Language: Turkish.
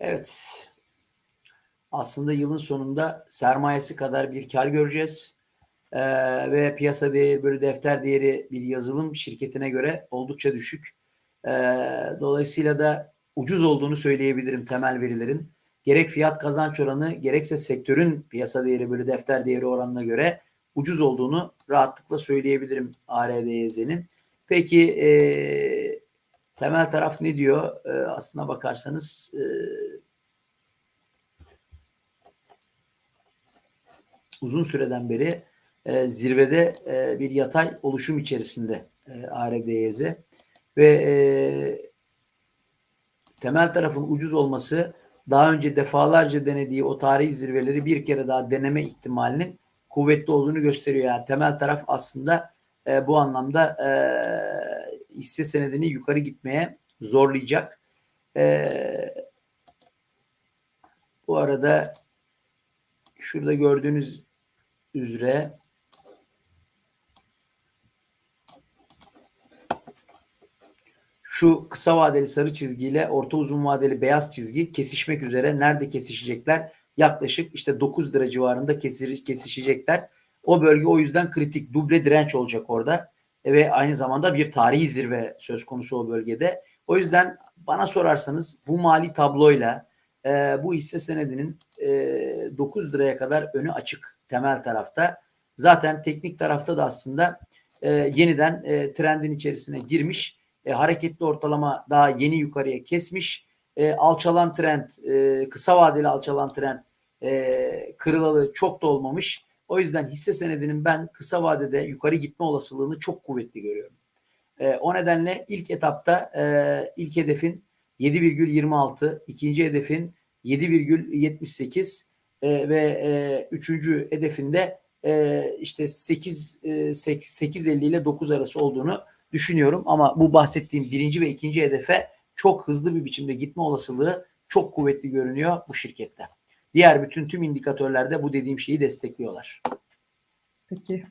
Evet. Aslında yılın sonunda sermayesi kadar bir kar göreceğiz. Ee, ve piyasa değeri böyle defter değeri bir yazılım şirketine göre oldukça düşük. Ee, dolayısıyla da ucuz olduğunu söyleyebilirim temel verilerin. Gerek fiyat kazanç oranı gerekse sektörün piyasa değeri böyle defter değeri oranına göre ucuz olduğunu rahatlıkla söyleyebilirim ARDYZ'nin. Peki eee temel taraf ne diyor? E, aslına bakarsanız e, uzun süreden beri e, zirvede e, bir yatay oluşum içerisinde e, ARDYZ ve e, temel tarafın ucuz olması daha önce defalarca denediği o tarihi zirveleri bir kere daha deneme ihtimalinin kuvvetli olduğunu gösteriyor. Yani temel taraf aslında e, bu anlamda e, hisse senedini yukarı gitmeye zorlayacak. E, bu arada şurada gördüğünüz üzere şu kısa vadeli sarı çizgiyle orta uzun vadeli beyaz çizgi kesişmek üzere. Nerede kesişecekler? Yaklaşık işte 9 lira civarında kesişecekler. O bölge o yüzden kritik. Duble direnç olacak orada. E, ve aynı zamanda bir tarihi zirve söz konusu o bölgede. O yüzden bana sorarsanız bu mali tabloyla e, bu hisse senedinin e, 9 liraya kadar önü açık temel tarafta. Zaten teknik tarafta da aslında e, yeniden e, trendin içerisine girmiş. E, hareketli ortalama daha yeni yukarıya kesmiş. E, alçalan trend, e, kısa vadeli alçalan trend e, kırılalı çok da olmamış. O yüzden hisse senedinin ben kısa vadede yukarı gitme olasılığını çok kuvvetli görüyorum. E, o nedenle ilk etapta e, ilk hedefin 7,26, ikinci hedefin 7,78 e, ve e, üçüncü hedefinde e, işte 8 e, 8.50 ile 9 arası olduğunu düşünüyorum. Ama bu bahsettiğim birinci ve ikinci hedefe çok hızlı bir biçimde gitme olasılığı çok kuvvetli görünüyor bu şirkette. Diğer bütün tüm indikatörlerde bu dediğim şeyi destekliyorlar. Peki